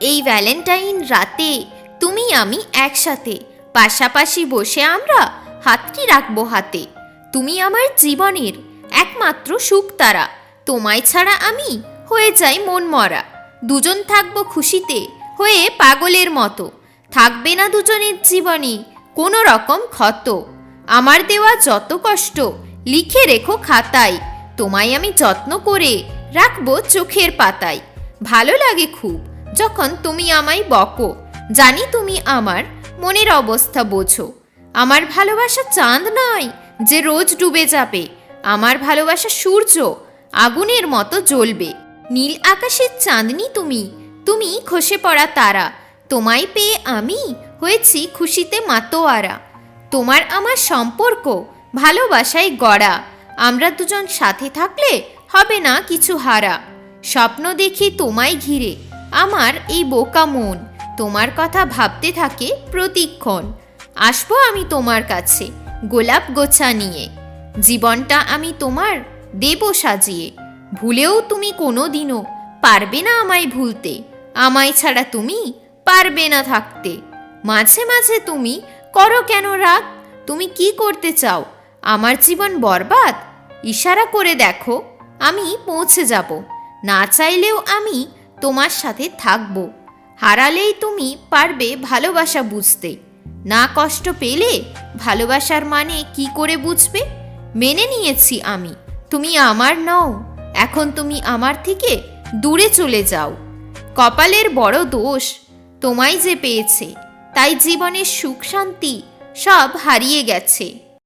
এই ভ্যালেন্টাইন রাতে তুমি, আমি একসাথে। পাশাপাশি বসে আমরা হাতটি রাখব হাতে। তুমি আমার জীবনের একমাত্র সুখ তারা তোমায় ছাড়া আমি হয়ে যাই মন মরা দুজন থাকব খুশিতে হয়ে পাগলের মতো। থাকবে না দুজনের জীবনে কোনো রকম ক্ষত। আমার দেওয়া যত কষ্ট, লিখে রেখো খাতায়। তোমায় আমি যত্ন করে রাখব চোখের পাতায়। ভালো লাগে খুব। যখন তুমি আমায় বকো, জানি তুমি আমার মনের অবস্থা বোঝো। আমার ভালোবাসা চাঁদ নয় যে রোজ ডুবে যাবে। আমার ভালোবাসা সূর্য আগুনের মতো জ্বলবে। নীল আকাশের চাঁদনি তুমি তুমি খসে পড়া তারা। তোমায় পেয়ে আমি হয়েছি খুশিতে মাতোয়ারা। তোমার আমার সম্পর্ক ভালোবাসায় গড়া। আমরা দুজন সাথে থাকলে হবে না কিছু হারা। স্বপ্ন দেখি তোমায় ঘিরে। আমার এই বোকা মন। তোমার কথা ভাবতে থাকে প্রতিক্ষণ। আসব আমি তোমার কাছে, গোলাপ গোছা নিয়ে। জীবনটা আমি তোমার, দেব সাজিয়ে। ভুলেও তুমি কোনো দিনও পারবে না আমায় ভুলতে। আমায় ছাড়া তুমি পারবে না থাকতে। মাঝে মাঝে তুমি করো কেন রাগ? তুমি কি করতে চাও? আমার জীবন বরবাদ? ইশারা করে দেখো, আমি পৌঁছে যাব। না চাইলেও আমি তোমার সাথে থাকব। হারালেই তুমি পারবে ভালোবাসা বুঝতে। না কষ্ট পেলে ভালোবাসার মানে কি করে বুঝবে? মেনে নিয়েছি আমি, তুমি আমার নও, এখন তুমি আমার থেকে দূরে চলে যাও। কপালের বড় দোষ তোমায় যে পেয়েছে, তাই জীবনের সুখ শান্তি সব হারিয়ে গেছে।